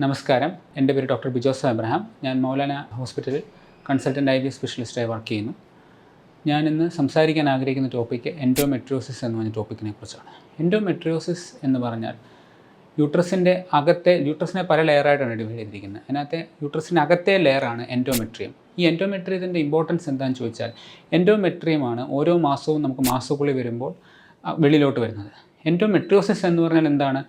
നമസ്കാരം. എന്റെ പേര് ഡോക്ടർ ബിജോസ് അബ്രഹാം. ഞാൻ മൗലാന ഹോസ്പിറ്റലിൽ കൺസൾട്ടന്റ് ഐ വി സ്പെഷ്യലിസ്റ്റായി വർക്ക് ചെയ്യുന്നു. ഞാൻ ഇന്ന് സംസാരിക്കാൻ ആഗ്രഹിക്കുന്ന ടോപ്പിക്ക് എൻഡോമെട്രിയോസിസ് എന്ന് പറഞ്ഞ ടോപ്പിക്കിനെ കുറിച്ചാണ്. എൻഡോമെട്രിയോസിസ് എന്ന് പറഞ്ഞാൽ യൂട്രസിന്റെ അകത്തെ യൂട്രസിനെ പല ലെയറായിട്ടാണ് ഡിവൈഡ് ചെയ്തിരിക്കുന്നത് അതിനകത്തെ യൂട്രസിന്റെ അകത്തെ ലെയറാണ് എൻഡോമെട്രിയം ഈ എൻഡോമെട്രിയത്തിന്റെ ഇമ്പോർട്ടൻസ് എന്താണെന്ന് ചോദിച്ചാൽ എൻഡോമെട്രിയമാണ് ഓരോ മാസവും നമുക്ക് മാസക്കുള്ളിൽ വരുമ്പോൾ വെളിയിലോട്ട് വരുന്നത്. എൻഡോമെട്രിയോസിസ് എന്ന് പറഞ്ഞാൽ എന്താണ്?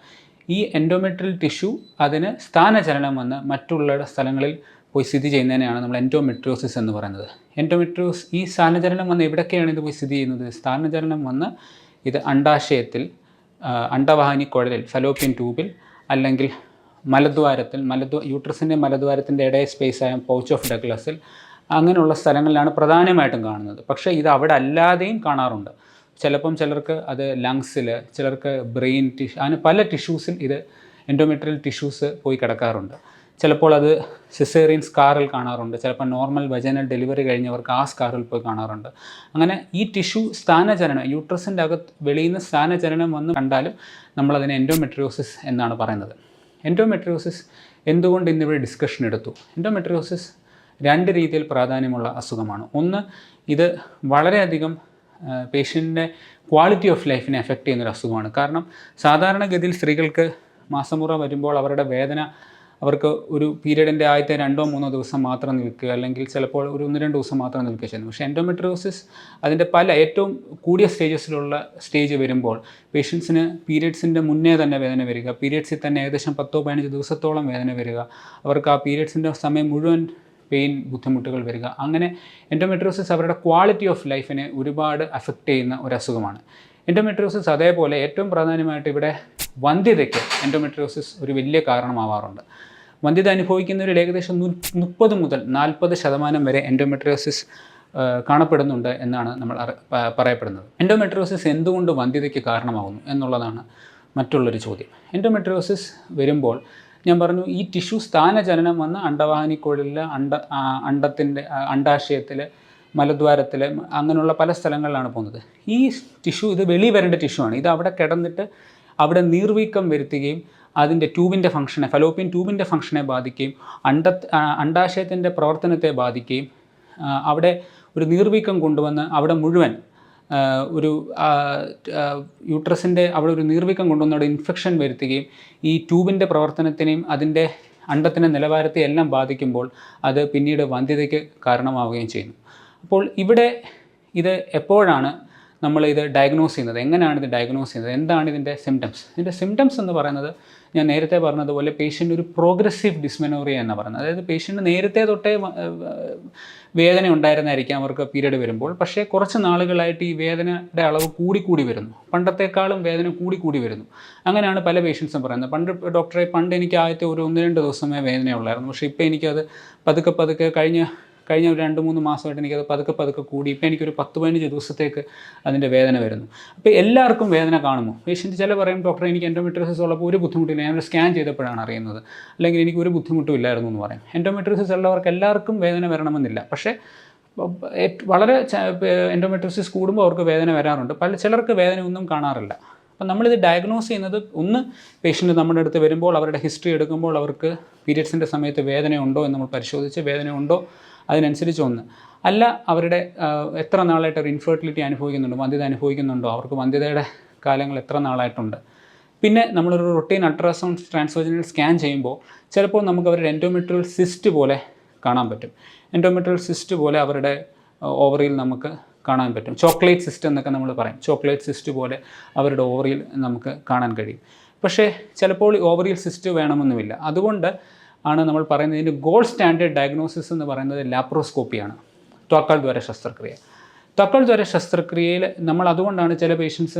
ഈ എൻഡോമെട്രിയൽ ടിഷ്യൂ അതിന് സ്ഥാനചലനം വന്ന് മറ്റുള്ള സ്ഥലങ്ങളിൽ പോയി സ്ഥിതി ചെയ്യുന്നതിനെയാണ് നമ്മൾ എൻഡോമെട്രിയോസിസ് എന്ന് പറയുന്നത്. എൻഡോമെട്രിയോസ് ഈ സ്ഥാനചലനം വന്ന് എവിടെയൊക്കെയാണ് ഇത് പോയി സ്ഥിതി ചെയ്യുന്നത്? സ്ഥാനചലനം വന്ന് ഇത് അണ്ടാശയത്തിൽ അണ്ടവാഹിനി കുഴലിൽ ഫലോപ്യൻ ട്യൂബിൽ അല്ലെങ്കിൽ മലദ്വാരത്തിൽ മലദ്വാ യൂട്രസിന്റെ മലദ്വാരത്തിന്റെ ഇടയ സ്പേസായ പൗച്ച് ഓഫ് ഡഗ്ലസിൽ അങ്ങനെയുള്ള സ്ഥലങ്ങളിലാണ് പ്രധാനമായിട്ടും കാണുന്നത്. പക്ഷേ ഇത് അവിടെ അല്ലാതെയും കാണാറുണ്ട്. ചിലപ്പം ചിലർക്ക് അത് ലങ്സിൽ ചിലർക്ക് ബ്രെയിൻ ടിഷ്യൂ അങ്ങനെ പല ടിഷ്യൂസിൽ ഇത് എൻഡോമെട്രിയൽ ടിഷ്യൂസ് പോയി കിടക്കാറുണ്ട്. ചിലപ്പോൾ അത് സിസേറിയൻ സ്കാറിൽ കാണാറുണ്ട്. ചിലപ്പോൾ നോർമൽ വജനൽ ഡെലിവറി കഴിഞ്ഞവർക്ക് ആ സ്കാറിൽ പോയി കാണാറുണ്ട്. അങ്ങനെ ഈ ടിഷ്യൂ സ്ഥാനചലനം യൂട്രസിന്റെ അകത്ത് വെളിയിൽ നിന്ന് സ്ഥാനചലനം വന്ന് കണ്ടാലും നമ്മളതിനെ എൻഡോമെട്രിയോസിസ് എന്നാണ് പറയുന്നത്. എൻഡോമെട്രിയോസിസ് എന്തുകൊണ്ട് ഇന്നിവിടെ ഡിസ്കഷൻ എടുത്തു? എൻഡോമെട്രിയോസിസ് രണ്ട് രീതിയിൽ പ്രാധാന്യമുള്ള അസുഖമാണ്. ഒന്ന് ഇത് വളരെയധികം പേഷ്യന്റിന്റെ ക്വാളിറ്റി ഓഫ് ലൈഫിനെ എഫക്റ്റ് ചെയ്യുന്നൊരു അസുഖമാണ്. കാരണം സാധാരണഗതിയിൽ സ്ത്രീകൾക്ക് മാസമുറ വരുമ്പോൾ അവരുടെ വേദന അവർക്ക് ഒരു പീരീഡിന്റെ ആദ്യത്തെ രണ്ടോ മൂന്നോ ദിവസം മാത്രം നിൽക്കുക അല്ലെങ്കിൽ ചിലപ്പോൾ ഒരു ഒന്ന് രണ്ട് ദിവസം മാത്രം നിൽക്കുക ചെയ്യുന്നു. പക്ഷേ എൻഡോമെട്രോസിസ് അതിന്റെ പല ഏറ്റവും കൂടിയ സ്റ്റേജസിലുള്ള സ്റ്റേജ് വരുമ്പോൾ പേഷ്യൻസിന് പീരിയഡ്സിന്റെ മുന്നേ തന്നെ വേദന വരിക പീരിയഡ്സിൽ തന്നെ ഏകദേശം പത്തോ പതിനഞ്ച് ദിവസത്തോളം വേദന വരിക അവർക്ക് ആ പീരിയഡ്സിന്റെ സമയം മുഴുവൻ പെയിൻ ബുദ്ധിമുട്ടുകൾ വരിക. അങ്ങനെ എൻഡോമെട്രിയോസിസ് അവരുടെ ക്വാളിറ്റി ഓഫ് ലൈഫിനെ ഒരുപാട് അഫക്റ്റ് ചെയ്യുന്ന ഒരു അസുഖമാണ് എൻഡോമെട്രിയോസിസ് അതേപോലെ ഏറ്റവും പ്രധാനമായിട്ട് ഇവിടെ വന്ധ്യതയ്ക്ക് എൻഡോമെട്രിയോസിസ് ഒരു വലിയ കാരണമാവാറുണ്ട്. വന്ധ്യത അനുഭവിക്കുന്നവരിൽ ഏകദേശം മുപ്പത് മുതൽ നാൽപ്പത് ശതമാനം വരെ എൻഡോമെട്രിയോസിസ് കാണപ്പെടുന്നുണ്ട് എന്നാണ് നമ്മൾ പറയപ്പെടുന്നത്. എൻഡോമെട്രിയോസിസ് എന്തുകൊണ്ട് വന്ധ്യതയ്ക്ക് കാരണമാകുന്നു എന്നുള്ളതാണ് മറ്റുള്ളൊരു ചോദ്യം. എൻഡോമെട്രിയോസിസ് വരുമ്പോൾ ഞാൻ പറഞ്ഞു ഈ ടിഷ്യു സ്ഥാനചലനം വന്ന് അണ്ടവാഹിനിക്കുഴലിൽ അണ്ട അണ്ടത്തിന്റെ അണ്ടാശയത്തിൽ മലദ്വാരത്തിൽ അങ്ങനെയുള്ള പല സ്ഥലങ്ങളിലാണ് പോകുന്നത്. ഈ ടിഷ്യൂ ഇത് വെളി വരേണ്ട ടിഷ്യൂ ആണ്. ഇത് അവിടെ കിടന്നിട്ട് അവിടെ നീർവീക്കം വരുത്തുകയും അതിന്റെ ട്യൂബിന്റെ ഫംഗ്ഷനെ ഫലോപ്പിയൻ ട്യൂബിന്റെ ഫംഗ്ഷനെ ബാധിക്കുകയും അണ്ട അണ്ടാശയത്തിന്റെ പ്രവർത്തനത്തെ ബാധിക്കുകയും അവിടെ ഒരു നീർവീക്കം കൊണ്ടുവന്ന് അവിടെ മുഴുവൻ ഒരു യൂട്രസിന്റെ അവിടെ ഒരു നീർവീക്കം കൊണ്ടുവന്ന് അവിടെ ഇൻഫെക്ഷൻ വരുത്തുകയും ഈ ട്യൂബിന്റെ പ്രവർത്തനത്തിനെയും അതിന്റെ അണ്ടത്തിന്റെ നിലവാരത്തെ എല്ലാം ബാധിക്കുമ്പോൾ അത് പിന്നീട് വന്ധ്യതയ്ക്ക് കാരണമാവുകയും ചെയ്യുന്നു. അപ്പോൾ ഇവിടെ ഇത് എപ്പോഴാണ് നമ്മൾ ഇത് ഡയഗ്നോസ് ചെയ്യുന്നത്? എങ്ങനെയാണ് ഇത് ഡയഗ്നോസ് ചെയ്യുന്നത്? എന്താണ് ഇതിന്റെ സിംറ്റംസ് ഇതിന്റെ സിംറ്റംസ് എന്ന് പറയുന്നത് ഞാൻ നേരത്തെ പറഞ്ഞതുപോലെ പേഷ്യന്റ് ഒരു പ്രോഗ്രസീവ് ഡിസ്മെനോറിയ എന്ന് പറയുന്നത്. അതായത് പേഷ്യന്റ് നേരത്തെ തൊട്ടേ വേദന ഉണ്ടായിരുന്നായിരിക്കാം അവർക്ക് പീരീഡ് വരുമ്പോൾ. പക്ഷേ കുറച്ച് നാളുകളായിട്ട് ഈ വേദനയുടെ അളവ് കൂടിക്കൂടി കൂടി വരുന്നു. പണ്ടത്തെക്കാളും വേദന കൂടിക്കൂടി കൂടി വരുന്നു. അങ്ങനെയാണ് പല പേഷ്യൻസും പറയുന്നത്. പണ്ട് ഡോക്ടറെ പണ്ട് എനിക്ക് ആദ്യത്തെ ഒരു ഒന്ന് രണ്ട് ദിവസമേ വേദനയുള്ളായിരുന്നു. പക്ഷേ ഇപ്പോൾ എനിക്കത് പതുക്കെ പതുക്കെ കഴിഞ്ഞ കഴിഞ്ഞ ഒരു രണ്ട് മൂന്ന് മാസമായിട്ട് എനിക്കത് പതുക്കെ പതുക്കെ കൂടി. ഇപ്പോൾ എനിക്കൊരു പത്ത് പതിനഞ്ച് ദിവസത്തേക്ക് അതിന്റെ വേദന വരുന്നു. അപ്പോൾ എല്ലാവർക്കും വേദന കാണുമോ? പേഷ്യന്റ് ചില പറയും ഡോക്ടർ എനിക്ക് എൻഡോമെട്രിയോസിസ് ഉള്ളപ്പോൾ ഒരു ബുദ്ധിമുട്ടില്ല. ഞാനൊരു സ്കാൻ ചെയ്തപ്പോഴാണ് അറിയുന്നത്. അല്ലെങ്കിൽ എനിക്ക് ഒരു ബുദ്ധിമുട്ടും ഇല്ലായിരുന്നു എന്ന് പറയും. എൻഡോമെട്രിയോസിസ് ഉള്ളവർക്ക് എല്ലാവർക്കും വേദന വരണമെന്നില്ല. പക്ഷേ വളരെ എൻഡോമെട്രിയോസിസ് കൂടുമ്പോൾ അവർക്ക് വേദന വരാറുണ്ട്. പല ചിലർക്ക് വേദന ഒന്നും കാണാറില്ല. അപ്പം നമ്മളിത് ഡയഗ്നോസ് ചെയ്യുന്നത് ഒന്ന് പേഷ്യന്റ് നമ്മുടെ അടുത്ത് വരുമ്പോൾ അവരുടെ ഹിസ്റ്ററി എടുക്കുമ്പോൾ അവർക്ക് പീരിയഡ്സിന്റെ സമയത്ത് വേദനയുണ്ടോ എന്ന് നമ്മൾ പരിശോധിച്ച് വേദനയുണ്ടോ അതിനനുസരിച്ച് ഒന്ന്. അല്ല അവരുടെ എത്ര നാളായിട്ട് അവർ ഇൻഫെർട്ടിലിറ്റി അനുഭവിക്കുന്നുണ്ടോ? വന്ധ്യത അനുഭവിക്കുന്നുണ്ടോ? അവർക്ക് വന്ധ്യതയുടെ കാലങ്ങൾ എത്ര നാളായിട്ടുണ്ട്? പിന്നെ നമ്മളൊരു റൊട്ടീൻ അൾട്രാസൗണ്ട് ട്രാൻസ്ഫോജനൽ സ്കാൻ ചെയ്യുമ്പോൾ ചിലപ്പോൾ നമുക്ക് അവരുടെ എൻഡോമെട്രിയൽ സിസ്റ്റ് പോലെ കാണാൻ പറ്റും. എൻഡോമെട്രിയൽ സിസ്റ്റ് പോലെ അവരുടെ ഓവറിയിൽ നമുക്ക് കാണാൻ പറ്റും. ചോക്ലേറ്റ് സിസ്റ്റ് എന്നൊക്കെ നമ്മൾ പറയും. ചോക്ലേറ്റ് സിസ്റ്റ് പോലെ അവരുടെ ഓവറിയിൽ നമുക്ക് കാണാൻ കഴിയും. പക്ഷേ ചിലപ്പോൾ ഓവറിയിൽ സിസ്റ്റ് വേണമെന്നുമില്ല അതുകൊണ്ട് ആണ് നമ്മൾ പറയുന്നത്. ഇതിന്റെ ഗോൾഡ് സ്റ്റാൻഡേർഡ് ഡയഗ്നോസിസ് എന്ന് പറയുന്നത് ലാപ്രോസ്കോപ്പിയാണ് ത്വാക്കാൽ ദ്വാര ശസ്ത്രക്രിയ ദ്വാര ശസ്ത്രക്രിയയിൽ നമ്മൾ അതുകൊണ്ടാണ് ചില പേഷ്യൻസ്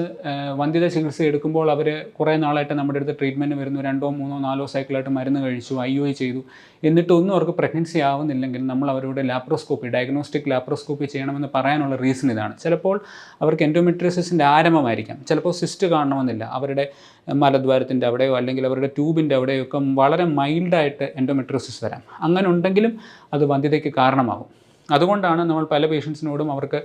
വന്ധ്യത ചികിത്സ എടുക്കുമ്പോൾ അവർ കുറേ നാളായിട്ട് നമ്മുടെ അടുത്ത് ട്രീറ്റ്മെന്റ് വരുന്നു. രണ്ടോ മൂന്നോ നാലോ സൈക്കിളായിട്ട് മരുന്ന് കഴിച്ചു ഐ ഒ ചെയ്തു. എന്നിട്ടൊന്നും അവർക്ക് പ്രഗ്നൻസി ആവുന്നില്ലെങ്കിൽ നമ്മൾ അവരോട് ലാപ്രോസ്കോപ്പി ഡയഗ്നോസ്റ്റിക് ലാപ്രോസ്കോപ്പി ചെയ്യണമെന്ന് പറയാനുള്ള റീസൺ ഇതാണ്. ചിലപ്പോൾ അവർക്ക് എൻഡോമെട്രിയസിന്റെ ആരംഭമായിരിക്കാം. ചിലപ്പോൾ സിസ്റ്റ് കാണണമെന്നില്ല. അവരുടെ മലദ്വാരത്തിന്റെ അവിടെയോ അല്ലെങ്കിൽ അവരുടെ ട്യൂബിന്റെ അവിടെയോ ഒക്കെ വളരെ മൈൽഡായിട്ട് എൻഡോമെട്രിയോസിസ് വരാം. അങ്ങനെ ഉണ്ടെങ്കിലും അത് വന്ധ്യതയ്ക്ക് കാരണമാകും. അതുകൊണ്ടാണ് നമ്മൾ പല പേഷ്യൻസിനോടും അവർക്ക്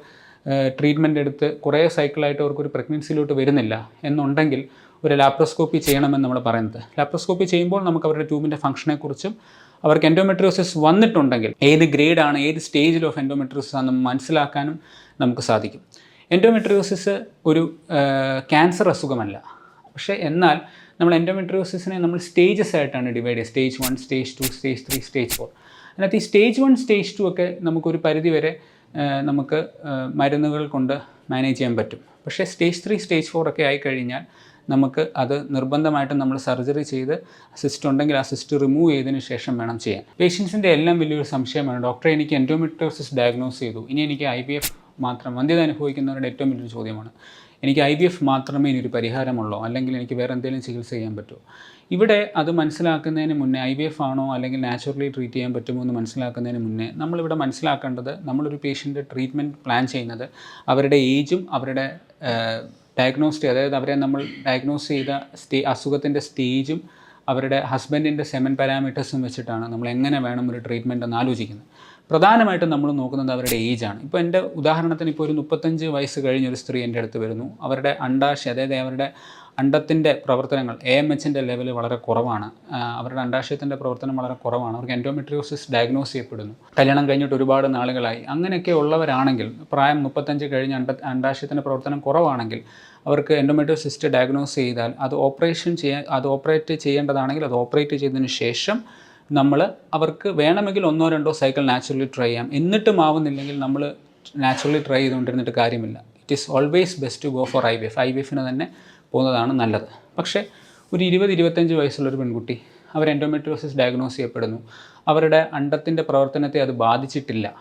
ട്രീറ്റ്മെന്റ് എടുത്ത് കുറേ സൈക്കിളായിട്ട് അവർക്കൊരു പ്രഗ്നൻസിയിലോട്ട് വരുന്നില്ല എന്നുണ്ടെങ്കിൽ ഒരു ലാപ്രോസ്കോപ്പി ചെയ്യണമെന്ന് നമ്മൾ പറയുന്നത്. ലാപ്രോസ്കോപ്പി ചെയ്യുമ്പോൾ നമുക്ക് അവരുടെ ട്യൂബിന്റെ ഫംഗ്ഷനെക്കുറിച്ചും അവർക്ക് എൻഡോമെട്രിയോസിസ് വന്നിട്ടുണ്ടെങ്കിൽ ഏത് ഗ്രേഡാണ് ഏത് സ്റ്റേജിൽ ഓഫ് എൻഡോമെട്രിയോസിസ് ആണെന്ന് മനസ്സിലാക്കാനും നമുക്ക് സാധിക്കും. എൻഡോമെട്രിയോസിസ് ഒരു ക്യാൻസർ അസുഖമല്ല. പക്ഷേ എന്നാൽ നമ്മൾ എൻഡോമെട്രിയോസിസിനെ നമ്മൾ സ്റ്റേജസ് ആയിട്ടാണ് ഡിവൈഡ് ചെയ്യുക. Stage one stage two stage three stage four അതിനകത്ത് ഈ സ്റ്റേജ് വൺ സ്റ്റേജ് ടു ഒക്കെ നമുക്കൊരു പരിധി വരെ നമുക്ക് മരുന്നുകൾ കൊണ്ട് മാനേജ് ചെയ്യാൻ പറ്റും. പക്ഷേ സ്റ്റേജ് ത്രീ സ്റ്റേജ് ഫോർ ഒക്കെ ആയിക്കഴിഞ്ഞാൽ നമുക്ക് അത് നിർബന്ധമായിട്ടും നമ്മൾ സർജറി ചെയ്ത് അസിസ്റ്റ് ഉണ്ടെങ്കിൽ അസിസ്റ്റ് സിസ്റ്റ് റിമൂവ് ചെയ്തതിന് ശേഷം വേണം ചെയ്യാൻ. പേഷ്യൻസിന്റെ എല്ലാം വലിയൊരു സംശയമാണ് ഡോക്ടറെ എനിക്ക് എൻഡോമെട്രോസിസ് ഡയഗ്നോസ് ചെയ്തു. ഇനി എനിക്ക് ഐ മാത്രം വന്ധ്യത അനുഭവിക്കുന്നവരുടെ ഏറ്റവും വലിയൊരു ചോദ്യമാണ്. എനിക്ക് ഐ വി എഫ് മാത്രമേ ഇനി ഒരു പരിഹാരമുള്ളൂ. അല്ലെങ്കിൽ എനിക്ക് വേറെ എന്തെങ്കിലും ചികിത്സ ചെയ്യാൻ പറ്റുമോ ഇവിടെ അത് മനസ്സിലാക്കുന്നതിന് മുന്നേ ഐ വി എഫ് ആണോ അല്ലെങ്കിൽ നാച്ചുറലി ട്രീറ്റ് ചെയ്യാൻ പറ്റുമോ എന്ന് മനസ്സിലാക്കുന്നതിന് മുന്നേ നമ്മളിവിടെ മനസ്സിലാക്കേണ്ടത് നമ്മളൊരു പേഷ്യന്റെ ട്രീറ്റ്മെന്റ് പ്ലാൻ ചെയ്യുന്നത് അവരുടെ ഏജും അവരുടെ ഡയഗ്നോസ്റ്റി അതായത് അവരെ നമ്മൾ ഡയഗ്നോസ് ചെയ്ത സ്റ്റേ അസുഖത്തിന്റെ സ്റ്റേജും അവരുടെ ഹസ്ബൻഡിന്റെ സെമൻ പാരാമീറ്റേഴ്സും വെച്ചിട്ടാണ് നമ്മൾ എങ്ങനെ വേണം ഒരു ട്രീറ്റ്മെന്റ് എന്ന് ആലോചിക്കുന്നത്. പ്രധാനമായിട്ടും നമ്മൾ നോക്കുന്നത് അവരുടെ ഏജാണ് ഇപ്പോൾ എന്റെ ഉദാഹരണത്തിന് ഇപ്പോൾ ഒരു മുപ്പത്തഞ്ച് വയസ്സ് കഴിഞ്ഞ ഒരു സ്ത്രീ എന്റെ അടുത്ത് വരുന്നു. അവരുടെ അണ്ടാശയ അതായത് അവരുടെ അണ്ടത്തിന്റെ പ്രവർത്തനങ്ങൾ എ എം എച്ചിന്റെ ലെവൽ വളരെ കുറവാണ്. അവരുടെ അണ്ടാശയത്തിന്റെ പ്രവർത്തനം വളരെ കുറവാണ്. അവർക്ക് എൻഡോമെട്രിയോസിസ് ഡയഗ്നോസ് ചെയ്യപ്പെടുന്നു. കല്യാണം കഴിഞ്ഞിട്ട് ഒരുപാട് നാളുകളായി. അങ്ങനെയൊക്കെ ഉള്ളവരാണെങ്കിൽ പ്രായം മുപ്പത്തഞ്ച് കഴിഞ്ഞ് അണ്ട അണ്ടാശയത്തിന്റെ പ്രവർത്തനം കുറവാണെങ്കിൽ അവർക്ക് എൻഡോമെട്രിയോസിസ്റ്റ് ഡയഗ്നോസ് ചെയ്താൽ അത് ഓപ്പറേഷൻ ചെയ്യാൻ അത് ഓപ്പറേറ്റ് ചെയ്യേണ്ടതാണെങ്കിൽ അത് ഓപ്പറേറ്റ് ചെയ്തതിന് ശേഷം നമ്മൾ അവർക്ക് വേണമെങ്കിൽ ഒന്നോ രണ്ടോ സൈക്കിൾ നാച്ചുറലി ട്രൈ ചെയ്യാം. എന്നിട്ടും ആവുന്നില്ലെങ്കിൽ നമ്മൾ നാച്ചുറലി ട്രൈ ചെയ്തുകൊണ്ടിരുന്നിട്ട് കാര്യമില്ല. It is always best to go for I V F I V എഫിന് തന്നെ പോകുന്നതാണ് നല്ലത്. പക്ഷേ ഒരു ഇരുപത് ഇരുപത്തഞ്ച് വയസ്സുള്ളൊരു പെൺകുട്ടി അവർ എൻഡോമെട്രിയോസിസ് ഡയഗ്നോസ് ചെയ്യപ്പെടുന്നു. അവരുടെ അണ്ടത്തിന്റെ പ്രവർത്തനത്തെ അത് ബാധിച്ചിട്ടില്ല.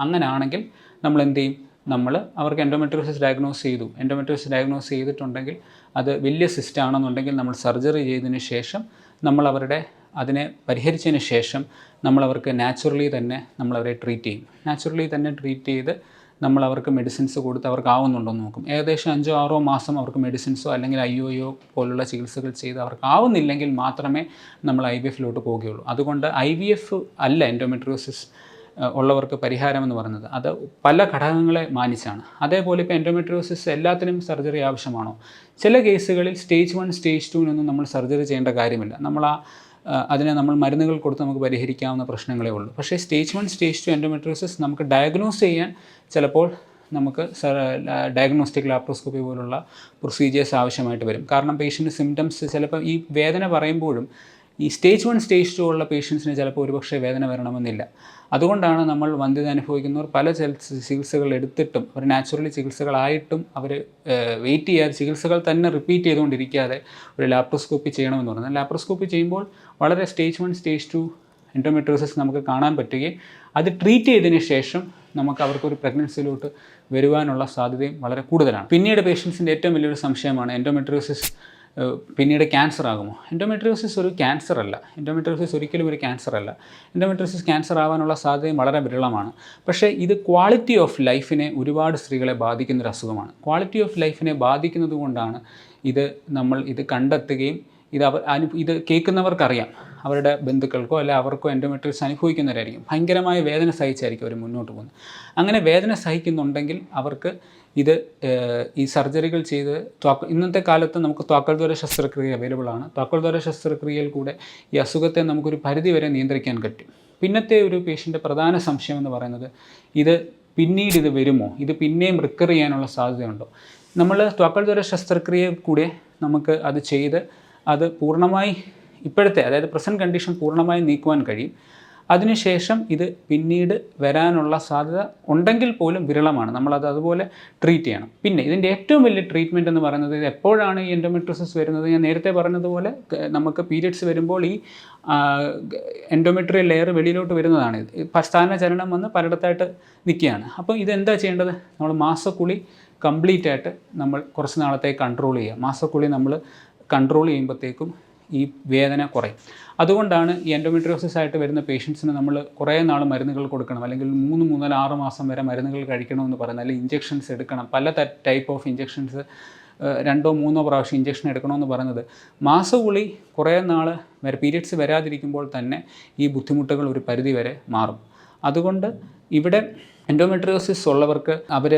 അങ്ങനെയാണെങ്കിൽ നമ്മൾ എന്ത് ചെയ്യും? നമ്മൾ അവർക്ക് എൻഡോമെട്രിയോസിസ് ഡയഗ്നോസ് ചെയ്തു. എൻഡോമെട്രിയോസിസ് ഡയഗ്നോസ് ചെയ്തിട്ടുണ്ടെങ്കിൽ അത് വലിയ സിസ്റ്റ് ആണെന്നുണ്ടെങ്കിൽ നമ്മൾ സർജറി ചെയ്തതിന് ശേഷം നമ്മൾ അവരുടെ അതിനെ പരിഹരിച്ചതിന് ശേഷം നമ്മളവർക്ക് നാച്ചുറലി തന്നെ നമ്മളവരെ ട്രീറ്റ് ചെയ്യും. നാച്ചുറലി തന്നെ ട്രീറ്റ് ചെയ്ത് നമ്മൾ അവർക്ക് മെഡിസിൻസ് കൊടുത്ത് അവർക്ക് ആവുന്നുണ്ടോ എന്ന് നോക്കും. ഏകദേശം അഞ്ചോ ആറോ മാസം അവർക്ക് മെഡിസിൻസോ അല്ലെങ്കിൽ ഐ ഒ യോ പോലുള്ള ചികിത്സകൾ ചെയ്ത് അവർക്ക് ആവുന്നില്ലെങ്കിൽ മാത്രമേ നമ്മൾ ഐ വി എഫിലോട്ട് പോവുകയുള്ളൂ. അതുകൊണ്ട് ഐ വി എഫ് അല്ല എൻഡോമെട്രിയോസിസ് ഉള്ളവർക്ക് പരിഹാരമെന്ന് പറയുന്നത്. അത് പല ഘടകങ്ങളെ മാനിച്ചാണ്. അതേപോലെ ഇപ്പോൾ എൻഡോമെട്രിയോസിസ് എല്ലാത്തിനും സർജറി ആവശ്യമാണോ? ചില കേസുകളിൽ സ്റ്റേജ് വൺ സ്റ്റേജ് ടുവിനൊന്നും നമ്മൾ സർജറി ചെയ്യേണ്ട കാര്യമില്ല. നമ്മൾ ആ, അതിനെ നമ്മൾ മരുന്നുകൾ കൊടുത്ത് നമുക്ക് പരിഹരിക്കാവുന്ന പ്രശ്നങ്ങളേ ഉള്ളൂ. പക്ഷേ stage one stage two endometriosis നമുക്ക് ഡയഗ്നോസ് ചെയ്യാൻ ചിലപ്പോൾ നമുക്ക് ഡയഗ്നോസ്റ്റിക് ലാപ്രോസ്കോപ്പി പോലുള്ള പ്രൊസീജിയേഴ്സ് ആവശ്യമായിട്ട് വരും. കാരണം പേഷ്യന്റ് സിംറ്റംസ് ചിലപ്പോൾ ഈ വേദന പറയുമ്പോഴും ഈ സ്റ്റേജ് വൺ സ്റ്റേജ് ടു ഉള്ള പേഷ്യൻസിന് ചിലപ്പോൾ ഒരുപക്ഷെ വേദന വരണമെന്നില്ല. അതുകൊണ്ടാണ് നമ്മൾ വന്ധ്യത അനുഭവിക്കുന്നവർ പല ചികിത്സകൾ എടുത്തിട്ടും അവർ നാച്ചുറലി ചികിത്സകളായിട്ടും അവർ വെയിറ്റ് ചെയ്യാതെ ചികിത്സകൾ തന്നെ റിപ്പീറ്റ് ചെയ്തുകൊണ്ടിരിക്കാതെ ഒരു ലാപ്രോസ്കോപ്പി ചെയ്യണമെന്ന് പറയുന്നത് ലാപ്രോസ്കോപ്പി ചെയ്യുമ്പോൾ വളരെ stage one stage two endometriosis നമുക്ക് കാണാൻ പറ്റുകയും അത് ട്രീറ്റ് ചെയ്തതിന് ശേഷം നമുക്ക് അവർക്കൊരു പ്രഗ്നൻസിയിലോട്ട് വരുവാനുള്ള സാധ്യതയും വളരെ കൂടുതലാണ്. പിന്നീട് പേഷ്യൻസിന്റെ ഏറ്റവും വലിയൊരു സംശയമാണ് എൻഡോമെട്രോസിസ് പിന്നീട് ക്യാൻസർ ആകുമോ? എൻഡോമെട്രിയോസിസ് ഒരു ക്യാൻസർ അല്ല. എൻഡോമെട്രിയോസിസ് ഒരിക്കലും ഒരു ക്യാൻസർ അല്ല. എൻഡോമെട്രിയോസിസ് ക്യാൻസർ ആവാനുള്ള സാധ്യത വളരെ വിരളമാണ്. പക്ഷേ ഇത് ക്വാളിറ്റി ഓഫ് ലൈഫിനെ ഒരുപാട് സ്ത്രീകളെ ബാധിക്കുന്ന ഒരു അസുഖമാണ് ക്വാളിറ്റി ഓഫ് ലൈഫിനെ ബാധിക്കുന്നത് കൊണ്ടാണ് ഇത് നമ്മൾ ഇത് കണ്ടെത്തുകയും ഇത് അവർ ഇത് കേൾക്കുന്നവർക്കറിയാം. അവരുടെ ബന്ധുക്കൾക്കോ അല്ല അവർക്കോ എൻഡോമെട്രിയോസിസ് അനുഭവിക്കുന്നവരായിരിക്കും. ഭയങ്കരമായ വേദന സഹിച്ചായിരിക്കും അവർ മുന്നോട്ട് പോകുന്നത്. അങ്ങനെ വേദന സഹിക്കുന്നുണ്ടെങ്കിൽ അവർക്ക് ഇത് ഈ സർജറികൾ ചെയ്ത് ത്വാക്ക ഇന്നത്തെ കാലത്ത് നമുക്ക് ത്വാക്കൾ ദ്വാര ശസ്ത്രക്രിയ അവൈലബിൾ ആണ്. ത്വാക്കൾ ദ്വാര ശസ്ത്രക്രിയയിൽ കൂടെ ഈ അസുഖത്തെ നമുക്കൊരു പരിധി വരെ നിയന്ത്രിക്കാൻ പറ്റും. പിന്നത്തെ ഒരു പേഷ്യന്റെ പ്രധാന സംശയം എന്ന് പറയുന്നത് ഇത് പിന്നീട് ഇത് വരുമോ? ഇത് പിന്നെയും റിക്കർ ചെയ്യാനുള്ള സാധ്യതയുണ്ടോ? നമ്മൾ ത്വാക്കൾ ദ്വാര ശസ്ത്രക്രിയയിൽ കൂടെ നമുക്ക് അത് ചെയ്ത് അത് പൂർണമായി ഇപ്പോഴത്തെ അതായത് പ്രസന്റ് കണ്ടീഷൻ പൂർണമായി നീക്കുവാൻ കഴിയും. അതിനുശേഷം ഇത് പിന്നീട് വരാനുള്ള സാധ്യത ഉണ്ടെങ്കിൽ പോലും വിരളമാണ്. നമ്മളത് അതുപോലെ ട്രീറ്റ് ചെയ്യണം. പിന്നെ ഇതിന്റെ ഏറ്റവും വലിയ ട്രീറ്റ്മെന്റ് എന്ന് പറയുന്നത് ഇത് എപ്പോഴാണ് ഈ എൻഡോമെട്രോസിസ് വരുന്നത്? ഞാൻ നേരത്തെ പറഞ്ഞതുപോലെ നമുക്ക് പീരിയഡ്സ് വരുമ്പോൾ ഈ എൻഡോമെട്രിയൽ ലെയർ വെളിയിലോട്ട് വരുന്നതാണ്. ഇത് സ്ഥാന ചലനം വന്ന് പലയിടത്തായിട്ട് നിൽക്കുകയാണ്. അപ്പോൾ ഇതെന്താ ചെയ്യേണ്ടത്? നമ്മൾ മാസക്കുളി കംപ്ലീറ്റ് ആയിട്ട് നമ്മൾ കുറച്ച് നാളത്തേക്ക് കൺട്രോൾ ചെയ്യുക. മാസക്കുളി നമ്മൾ കൺട്രോൾ ചെയ്യുമ്പോഴത്തേക്കും ഈ വേദന കുറയും. അതുകൊണ്ടാണ് ഈ എൻഡോമെട്രിയോസിസ് ആയിട്ട് വരുന്ന പേഷ്യൻസിന് നമ്മൾ കുറേ നാൾ മരുന്നുകൾ കൊടുക്കണം. അല്ലെങ്കിൽ മൂന്ന് മുതൽ ആറ് മാസം വരെ മരുന്നുകൾ കഴിക്കണമെന്ന് പറയുന്നത്. അല്ലെങ്കിൽ ഇഞ്ചെക്ഷൻസ് എടുക്കണം. പല ടൈപ്പ് ഓഫ് ഇഞ്ചെക്ഷൻസ് രണ്ടോ മൂന്നോ പ്രാവശ്യം ഇഞ്ചെക്ഷൻ എടുക്കണമെന്ന് പറയുന്നത്. മാസകുളി കുറേ നാൾ വരെ പീരിയഡ്സ് വരാതിരിക്കുമ്പോൾ തന്നെ ഈ ബുദ്ധിമുട്ടുകൾ ഒരു പരിധി വരെ മാറും. അതുകൊണ്ട് ഇവിടെ എൻഡോമെട്രിയോസിസ് ഉള്ളവർക്ക് അവർ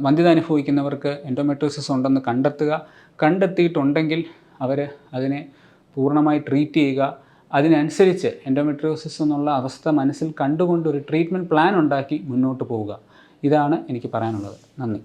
വന്ധ്യത അനുഭവിക്കുന്നവർക്ക് എൻഡോമെട്രിയോസിസ് ഉണ്ടെന്ന് കണ്ടെത്തുക. കണ്ടെത്തിയിട്ടുണ്ടെങ്കിൽ അവർ അതിനെ പൂർണമായി ട്രീറ്റ് ചെയ്യുക. അതിനനുസരിച്ച് എൻഡോമെട്രിയോസിസ് എന്നുള്ള അവസ്ഥ മനസ്സിൽ കണ്ടുകൊണ്ട് ഒരു ട്രീറ്റ്മെന്റ് പ്ലാൻ ഉണ്ടാക്കി മുന്നോട്ട് പോവുക. ഇതാണ് എനിക്ക് പറയാനുള്ളത്. നന്ദി.